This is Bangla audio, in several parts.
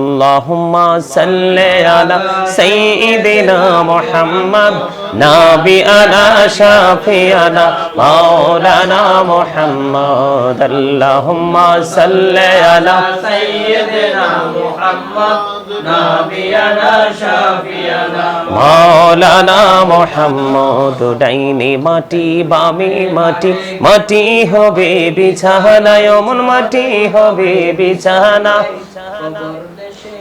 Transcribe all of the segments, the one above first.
اللهم صل على سيدنا محمد نبينا شافينا مولانا محمد اللهم صل على سيدنا محمد نبينا شافينا মৌলানা মোহাম্মদ ডাইনে মাটি বামে মাটি মাটি হবে বিছানা অমন মাটি হবে বিছানা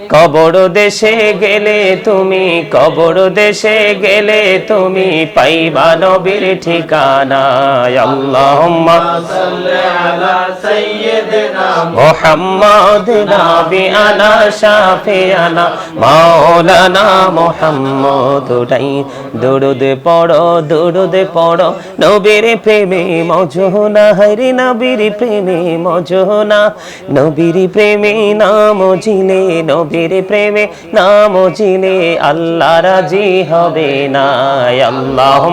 কবর দেশে গেলে তুমি, কবর দেশে গেলে তুমি পাইবা নবীর ঠিকানা মাওলানা পড়ো, দরুদ পড়ো, নবীর প্রেমে মজনা হরি নবীর প্রেমে মজনা নবীর প্রেমে নাম জিলে নবী নবীজির প্রেমে নাম জিনে আল্লাহ রাজি হবে না আল্লাহ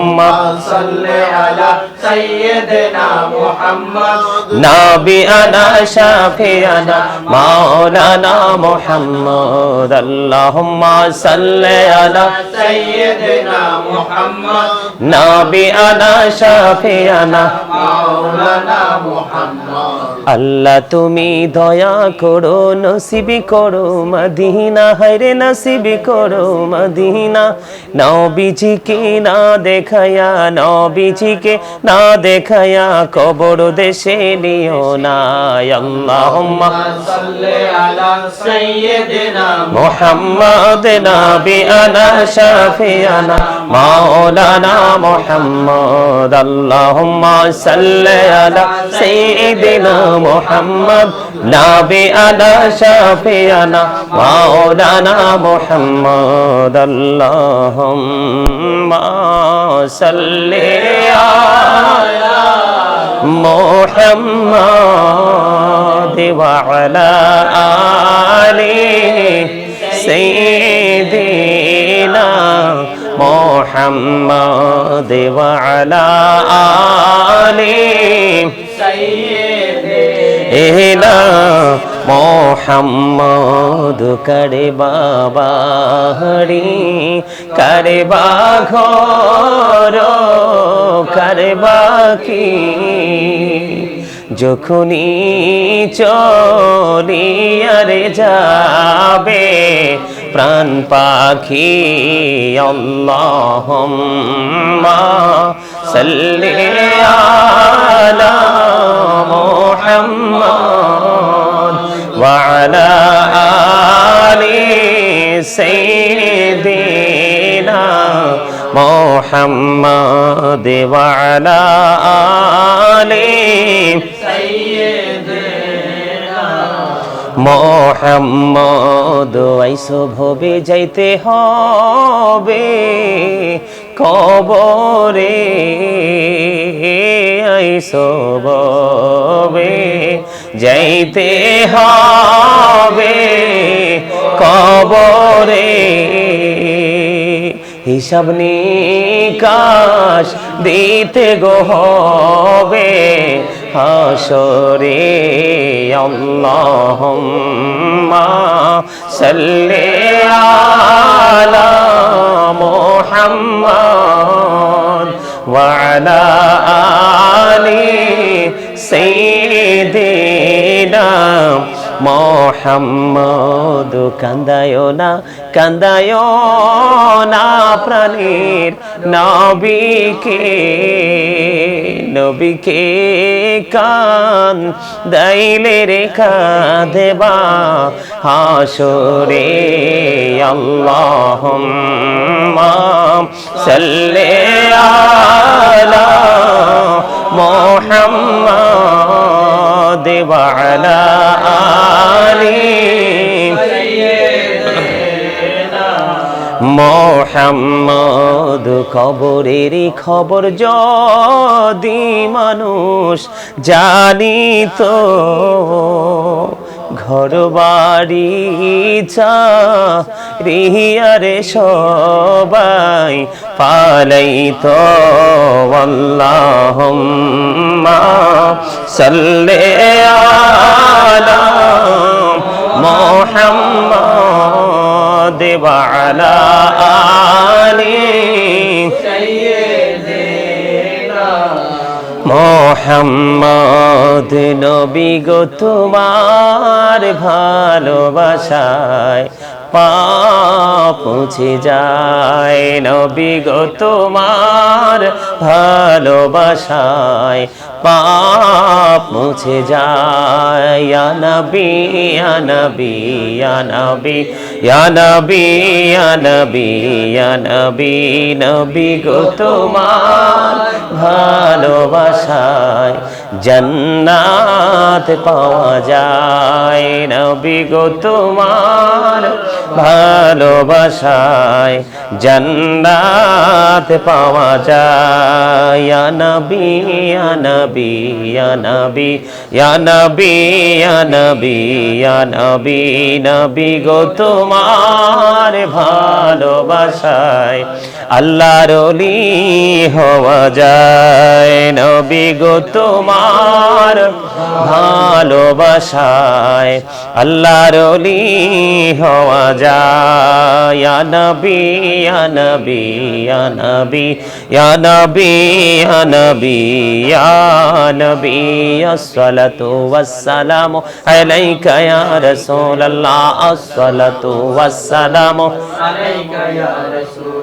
سيدنا محمد নাবি আনা শাফিয়ানা মাওলানা মুহাম্মদ আল্লাহুম্মা সাল্লি আলা سيدنا محمد নাবি আনা শাফিয়ানা مولانا محمد আল্লাহ তুমি দয়া করো নসিবি করো মদিনা হরে নসিবি করো মদিনা নবীজিকে না দেখায়া নবীজিকে না না দেখায়া কবর দেশে নিও না, আল্লাহুম্মা। সাল্লি আলা সাইয়্যিদিনা মুহাম্মাদ, নাবি আনা শাফিয়ানা মাওলানা মুহাম্মদ, আল্লাহুম্মা সাল্লি আলা সাইয়্যিদিনা আলা محمد وعلى آله سيدنا محمد وعلى آله এলা মোহাম্মদ, করে বাবাড়ি করে বাঘর করে বাকি যখনই চলিয়ারে যাবে প্রাণ পাখি, আল্লাহুম্মা সাল্লি আলা মুহাম্মদ। আলা আলি সাইয়্যিদিনা মুহাম্মদ ওয়া আলা আলি মোহাম্মদ আইসো ভবে যাইতে হবে কবরে আইসো ভবে যাইতে হবে কবরে। হিসাব নিকাশ দিতে গো হবে হাসরে। আল্লাহুম্মা সাল্লি আলা মুহাম্মদ ওয়া আলা আলি সাইয়্যিদিনা মোহাম্মদ কান্দায় না কান্দায় না প্রাণীর নবীকে নবীকে কান দাইলে রেখা দেবা হাসরে আল্লাহুম্মা সাল্লি আলা মুহাম্মদ ওয়া আলা আলি মোহাম্মদ, খবরের খবর যদি মানুষ জানিত ঘর বাড়ি রিয়ারে সবাই পালাইত। আল্লাহুম্মা সাল্লি আলা মোহাম্মদ। ওয়ালা আলি سيدنا মোহাম্মদ নবী গো তোমার ভালোবাসায় পাপ মুছে যায় নবী গো তোমার ভালোবাসায় পাপ মুছে যায় ইয়া নবী ইয়া নবী ইয়া নবী ইয়া নবী ইয়া নবী ইয়া নবী নবী গো তোমার ভালোবাসায় জান্নাত পাওয়া যায়। নবী গো তোমার ভালোবাসায় জান্নাত পাওয়া যায়। ইয়া নবী ইয়া নবী ইয়া নবী ইয়া নবী ইয়া নবী ইয়া নবী নবী গো তোমার ভালোবাসায়। আল্লাহর অলি হওয়া যায়। নবী গো তোমার ভালোবাসায় আল্লাহর অলি হওয়া যায়। নবী নবী নবী নবী নবী নবী, আসসালাতু ওয়াসসালামু আলাইকা ইয়া রাসূলুল্লাহ, আসসালাতু ওয়াসসালামু আলাইকা ইয়া রাসূল।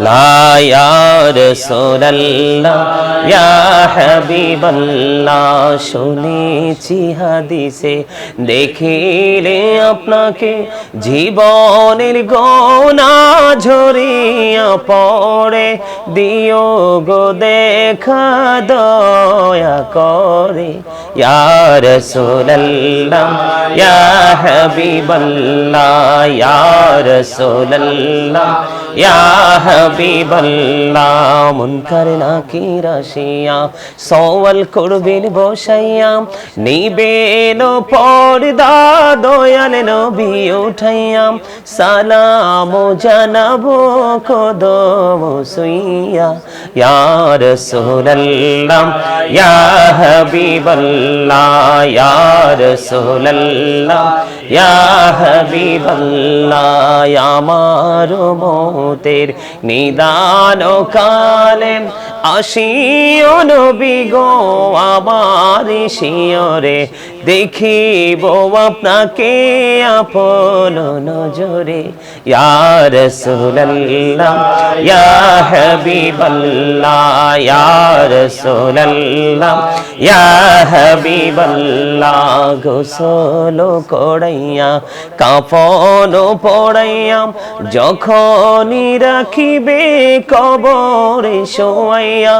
لا يا رسول الله يا حبيب الله শুনেছি হাদিসে দেখিলে আপনাকে জীবনের গোনা ঝরিয়া পড়ে দিও গো দেখা দয়া করে ইয়া রাসূলুল্লাহ ইয়া হাবিবাল্লাহ ইয়া রাসূলুল্লাহ ইয়া হাবিবাল্লাহ, মুনকার নাকির আসিয়া, সওয়াল করবেন বসাইয়া, নিবেন পর্দা দয়াল নবী উঠাইয়া, সালাম জানাব কদম সুইয়া, ইয়া রাসূলুল্লাহ, ইয়া হাবিবাল্লাহ, ইয়া রাসূলুল্লাহ, ইয়া হাবিবাল্লাহ আমার মতের নিদান কালে আসিও নবী গো আমার শিয়রে দেখিব আপনাকে আপন নজরে। ইয়া রাসূলুল্লাহ, ইয়া হাবিবাল্লাহ, ইয়া রাসূলুল্লাহ, ইয়া হাবিবাল্লাহ, গোসল কড়াইয়া কাফন পড়াইয়া যখনই রাখিবে কবরে শোয়াইয়া,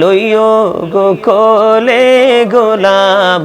লইও গো কোলে গোলাম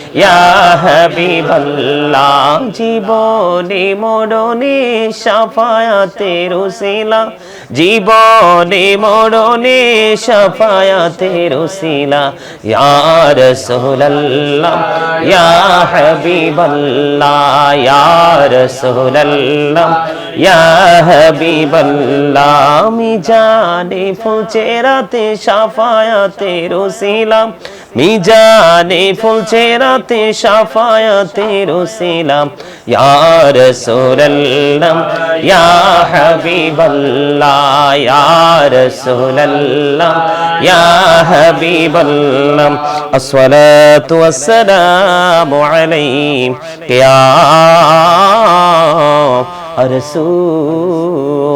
হাবিবাল্লাহ, জীবনে মরণে সাফায়াতের উসিলা জীবনে মরণে সাফায়াতের উসিলা ইয়া রাসূলুল্লাহ, ইয়া হাবিবাল্লাহ, ইয়া রাসূলুল্লাহ, ইয়া হাবিবাল্লাহ। আমি জানি ফুচেরাতে সাফায়াতের উসিলা মিজানে ফুলছে রাতে সাফায়াতের সিলাম ইয়া রাসূলুল্লাহ, ইয়া হাবিবাল্লাহ, ইয়া রাসূলুল্লাহ, ইয়া হাবিবাল্লাহ। আসসালাতু ওয়াসসালামু আলাইহি। ইয়া রাসূল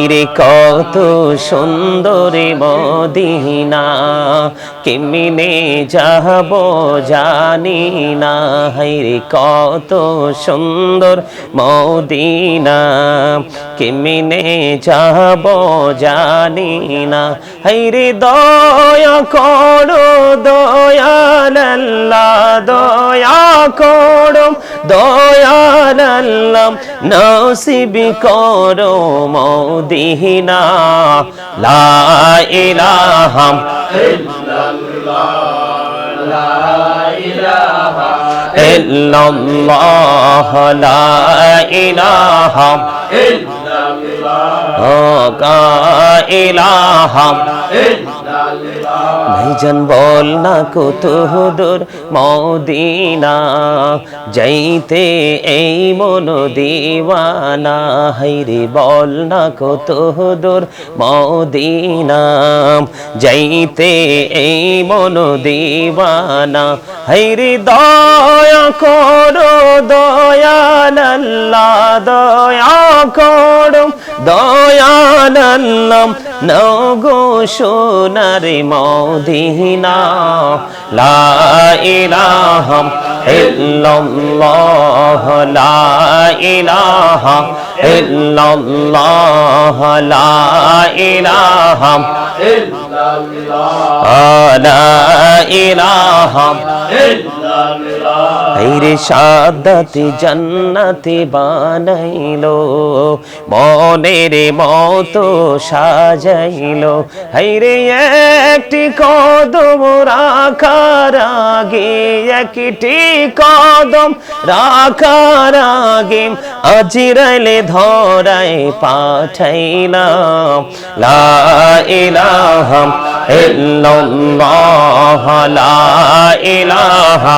ইরে কত সুন্দরী মদিনা, কেমিনে যাব জানি না। হাইরে কত সুন্দর মদিনা, কেমিনে যাব জানি না। হাইরে দয়া করো দয়াল্লা দয়া করো দয়াল্লাহ নসিবি করো মদিনা লা ইলাহা ইল্লাল্লাহ লা ইল্লাল্লাহ লা ইলাহা ইল্লাল্লাহ ভাইজান বল না কত দূর মদিনা, যাইতে এই মন দিওয়ানা। হাইরে বল না কত দূর মদিনা, যাইতে এই মন দিওয়ানা। হাইরে দয়া করো দয়াল্লাহ দয়া করো। দয়াল্লাহ নগো সোনার মদিনা লা ইলাহা ইল্লাল্লাহ লা ইলাহা ইল্লাল্লাহ লা হাইরে সাদাতি জান্নাতি বানাইলো, মনের মতো সাজাইলো। হাইরে একটি কদম রাখার আগে, একটি কদম রাখার আগে আজিরাইলে ধরায় পাঠাইলাম। লা ইলাহা ইল্লাল্লাহ, লা ইলাহা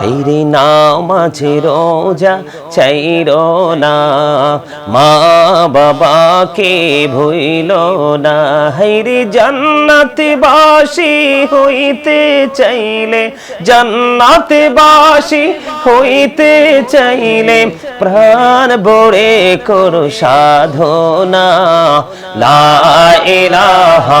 হেরে নামাঝে রোজা চাইরো না। মা বাবাকে ভইল না। হেরে জান্নাতে বাসি হইতে চাইলে, জান্নাতে বাসি হইতে চাইলে প্রাণ বড়ে করো সাধনা। লা ইলাহা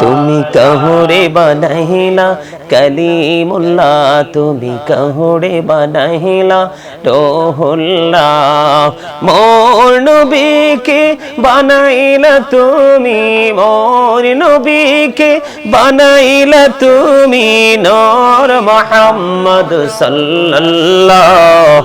তুমি কহুরে বানাইলা, কলিমুল্লাহ। তুমি কহুরে বানাইলা, রোহুল্লাহ। মোর নবীকে বানাইলা তুমি, মোর নবীকে বানাইলা তুমি, নূর মোহাম্মদ সাল্লাল্লাহ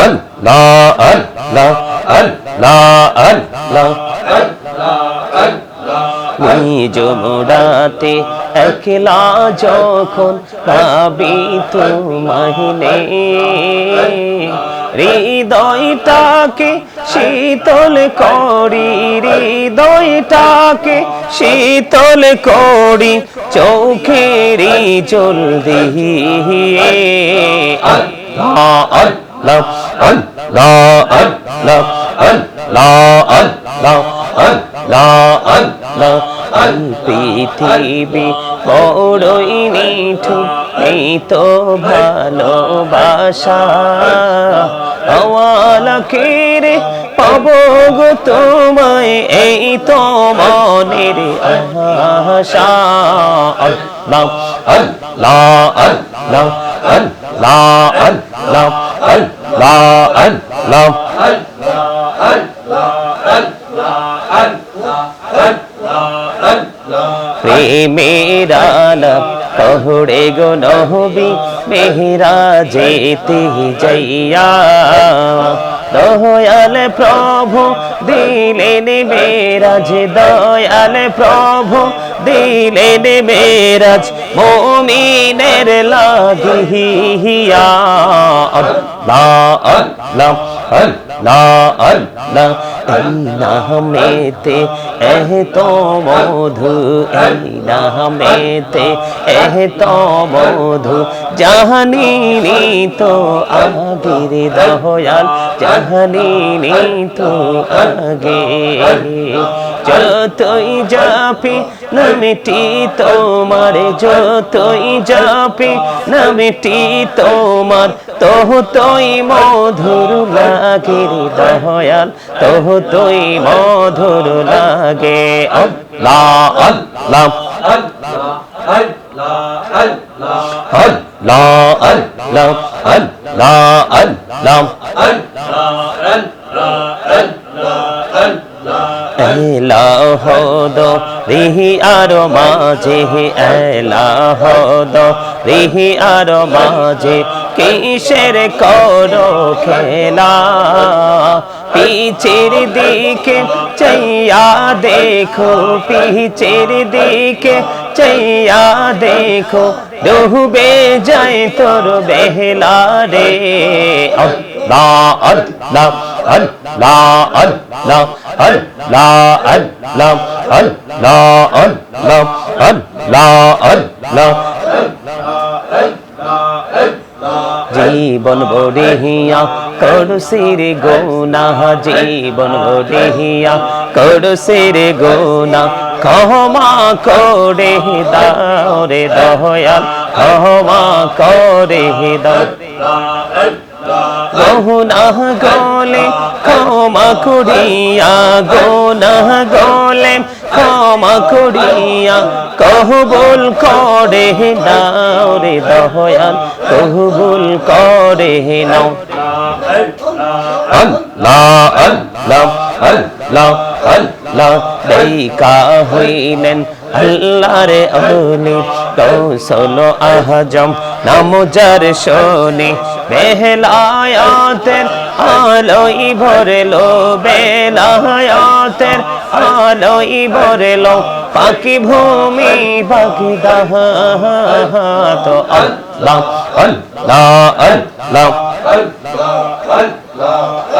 আল্লাহ নিজ মোড়াতে একলা যখন পাবি হৃদয়টাকে শীতল করি, হৃদয়টাকে শীতল করি, চোখেরই জল আল্লাহ আল্লাহ পৃথিবী বড়ই নিঠু এই তো ভালোবাসা আওয়ালাকের পাব গো তোমায় এই তো মনের আশা আল্লাহ আল্লাহ আল্লাহ আল্লাহ আল্লাহ আল্লাহ আল্লাহ প্রেমের আলাপ কহড়ে গো নহবি মেহরা যেতে যাইয়া দয়াল প্রভু দিলেন মেরাজ দয়াল প্রভু দিলেন মেরাজ মোমিনের লাগিয়া নামেতে এহ তো মধু এই নামেতে এহ তো মধু জাহানিনি তো আগের দয়াল জাহানিনি তো আগে। যতই জাপি নামেটি তোমার, যতই জাপি নামেটি তোমার। তোহ তোই মধুর লাগে দয়াল তোহ তোই মধুর লাগে। আল্লাহ আল্লাহ। আল্লাহ আল্লাহ। আল্লাহ আল্লাহ। এলাহ দো রিহি আর মাঝে এলাহ দো রিহি আর মাঝে কিসের করো খেলা? পিছের দিকে চাইয়া দেখো, পিছের দিকে চাইয়া দেখো, ডুবে যায় তোর বেহলা রে। আল্লাহ আল্লাহ আল্লাহ আল্লাহ আল্লাহ আল্লাহ আল্লাহ আল্লাহ আল্লাহ আল্লাহ জীবন বড়িয়া করুসির গোনা জীবন বড়িয়া করুসির গোনা ক্ষমা করে দাও রে দয়াল ক্ষমা করে দাও গোনা গলে ক্ষমা করিয়া গোনা গলে ক্ষমা করিয়া কহবুল করে দাও রে দয়াল কহবুল করে নাও আল্লাহ আল্লাহ আল্লাহ আল্লাহ দেখা হইলেন আল্লাহ রে অলি কৌশল আহজম নামজার শোনে। বেহলায়াতের আলোই ভরলো বেলায়াতের আলোই ভরলো পাখি ভূমি, পাখি তো আল্লাহ আল্লাহ আল্লাহ